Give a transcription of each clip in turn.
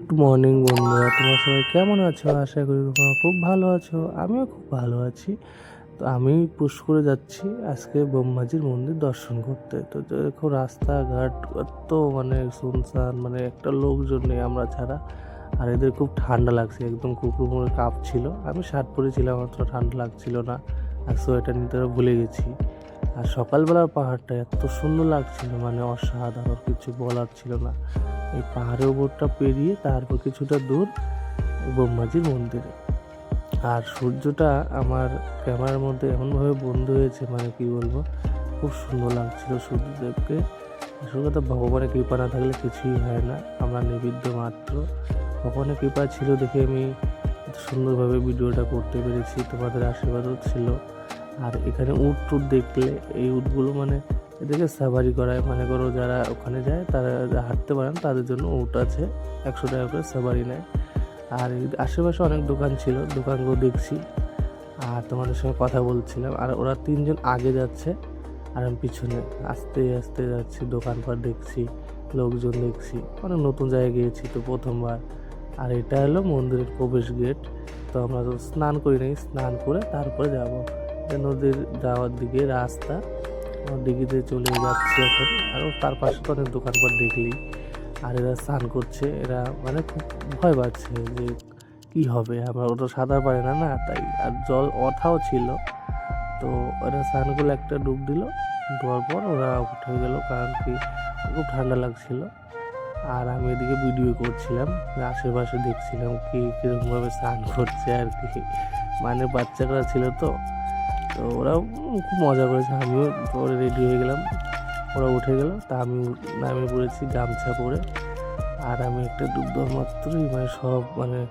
Good morning বন্ধুরা। তোমরা সবাই কেমন আছো? আশা করি তোমরা খুব ভালো আছো। আমিও খুব ভালো আছি। তো আমি পুষ্করে যাচ্ছি আজকে ব্রহ্মাজির মন্দির দর্শন করতে। তো দেখো, রাস্তাঘাট এত মানে শুনশান মানে একটা লোকজন নেই আমরা ছাড়া। আর এদের খুব ঠান্ডা লাগছে, একদম কুকুর মুড়ে কাপ ছিল আমি শার্ট পরেছিলাম অত ঠান্ডা লাগছিল না। আর সোয়েটার নিতে ভুলে গেছি। আর সকালবেলার পাহাড়টা এত সুন্দর লাগছিল মানে অসাধারণ কিছু বলার ছিল না। এই পাহাড়ের ওপরটা পেরিয়ে তারপর কিছুটা দূর ব্রহ্মাজির মন্দিরে। আর সূর্যটা আমার ক্যামেরার মধ্যে এমনভাবে বন্ধ হয়েছে মানে কি বলব, খুব সুন্দর লাগছিল সূর্যদেবকে। আসল কথা, ভগবানের কৃপা না থাকলে কিছুই হয় না, আমরা নিবিদ্ধ মাত্র। ভগবানের কৃপা ছিল দেখে আমি সুন্দরভাবে ভিডিওটা করতে পেরেছি, তোমাদের আশীর্বাদও ছিল। আর এখানে উট টুট দেখলে এই উটগুলো মানে এদেরকে সাফারি করায়। মনে করো যারা ওখানে যায়, তারা হাঁটতে পারেন, তাদের জন্য উট আছে। একশো টাকা করে সাফারি নেয়। আর আশেপাশে অনেক দোকান ছিল, দোকানগুলো দেখছি। আর তোমাদের সঙ্গে কথা বলছিলাম। আর ওরা তিনজন আগে যাচ্ছে, আর আমি পিছনে আস্তে আস্তে যাচ্ছি, দোকানপাট দেখছি, লোকজন দেখছি। অনেক নতুন জায়গায় গিয়েছি তো প্রথমবার। আর এটা হলো মন্দিরের প্রবেশ গেট তো আমরা তো স্নান করি নাই, স্নান করে তারপরে যাব। নদীর যাওয়ার দিকে রাস্তা দিঘিতে চলে যাচ্ছি এখন। আর তার পাশে তো অনেক দোকানপাট দেখলি। আর এরা স্নান করছে, এরা মানে খুব ভয় পাচ্ছে যে কি হবে। আমরা ওটা সাঁতার পারে না না, তাই। আর জল অথাও ছিল। তো ওরা স্নান করলে একটা ডুব দিল। দেওয়ার পর ওরা উঠে গেল, কারণ কি খুব ঠান্ডা লাগছিল। আর আমি এদিকে ভিডিও করছিলাম, আশেপাশে দেখছিলাম কি, কীরকমভাবে স্নান করছে আর কি। মানে বাচ্চারা ছিল তো তো ওরা খুব মজা করেছে। আমিও পরে রেডি হয়ে গেলাম। ওরা উঠে গেল। তা আমি নামে পড়েছি গামছা পরে। আর আমি একটা ডুব মাত্রই মানে সব মানে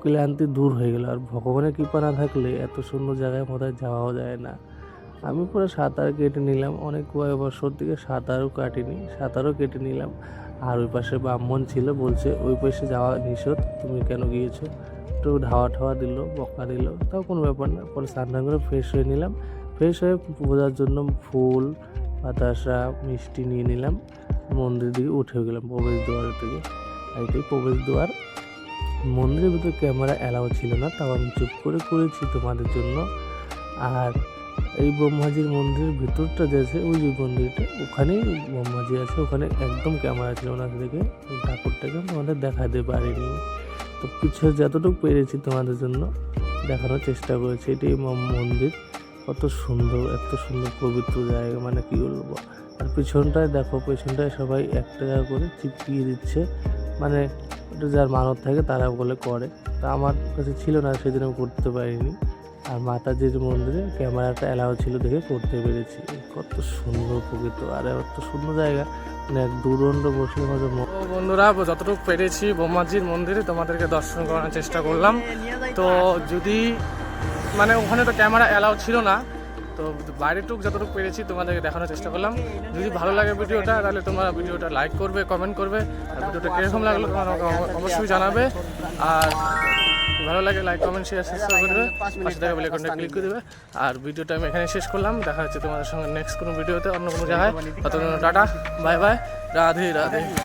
ক্লান্তি দূর হয়ে গেল। আর ভগবানের কৃপা না থাকলে এত সুন্দর জায়গায় কোথায় যাওয়াও যায় না। আমি পুরো সাঁতার কেটে নিলাম। অনেক কয়েক বছর থেকে সাঁতারও কাটিনি, সাঁতারও কেটে নিলাম। আর ওই পাশে ব্রাহ্মণ ছিল, বলছে, ওই পাশে যাওয়া নিষেধ। তুমি কেন গিয়েছো? একটু ধাওয়া ঠাওয়া দিল, বকা দিল। তাও কোনো ব্যাপার না। পরে স্নান করে ফ্রেশ হয়ে নিলাম। ফ্রেশ হয়ে পূজার জন্য ফুল, বাতাসা, মিষ্টি নিয়ে নিলাম। মন্দির দিকে উঠে গেলাম প্রবেশ দুয়ারের থেকে। এটাই প্রবেশ দুয়ার, মন্দিরের ভিতরে ক্যামেরা অ্যালাউ ছিল না, তাও আমি চুপ করে করেছি তোমাদের জন্য। আর এই ব্রহ্মাজির মন্দিরের ভিতরটা যে আছে, ওই যে মন্দিরটা, ওখানেই ব্রহ্মাজি আছে, ওখানে একদম ক্যামেরা ছিল না দেখে ঠাকুরটাকে তোমাদের দেখাতে পারিনি। তো কিছু যতটুকু পেরেছি তোমাদের জন্য। দেখানোর চেষ্টা করেছি এটি মন্দির। কত সুন্দর, এত সুন্দর পবিত্র জায়গা মানে কী বলব? আর পিছনটায় দেখো, পিছনটায় সবাই এক টাকা করে চিপকিয়ে দিচ্ছে। মানে যার মানত থাকে, তারা বলে করে। তা আমার কাছে ছিল না, সেদিন আমি করতে পারিনি। আর মাতাজির মন্দিরে ক্যামেরাটা অ্যালাউ ছিল দেখে করতে পেরেছি। কত সুন্দর প্রকৃত। আর এত সুন্দর জায়গা মানে এক দুরন্ত বসে আমাদের বন্ধুরা, যতটুকু পেরেছি বোমাজির মন্দিরে, তোমাদেরকে দর্শন করানোর চেষ্টা করলাম। তো যদি মানে ওখানে তো ক্যামেরা অ্যালাউ ছিল না, তো বাইরেটুক যতটুকু পেরেছি তোমাদেরকে দেখানোর চেষ্টা করলাম। যদি ভালো লাগে ভিডিওটা, তাহলে তোমরা ভিডিওটা লাইক করবে কমেন্ট করবে। আর ভিডিওটা কীরকম লাগল তোমরা অবশ্যই জানাবে। আর ভালো লাগে লাইক কমেন্ট শেয়ার সাবস্ক্রাইব করে দেবে পাশে থাকা বেলাইকনটা ক্লিক করে দেবে। আর ভিডিওটা আমি এখানে শেষ করলাম। দেখা হচ্ছে তোমাদের সঙ্গে নেক্সট কোনো ভিডিওতে অন্য কোনো জায়গায়। ততক্ষণ tata. Bye bye Radhe Radhe.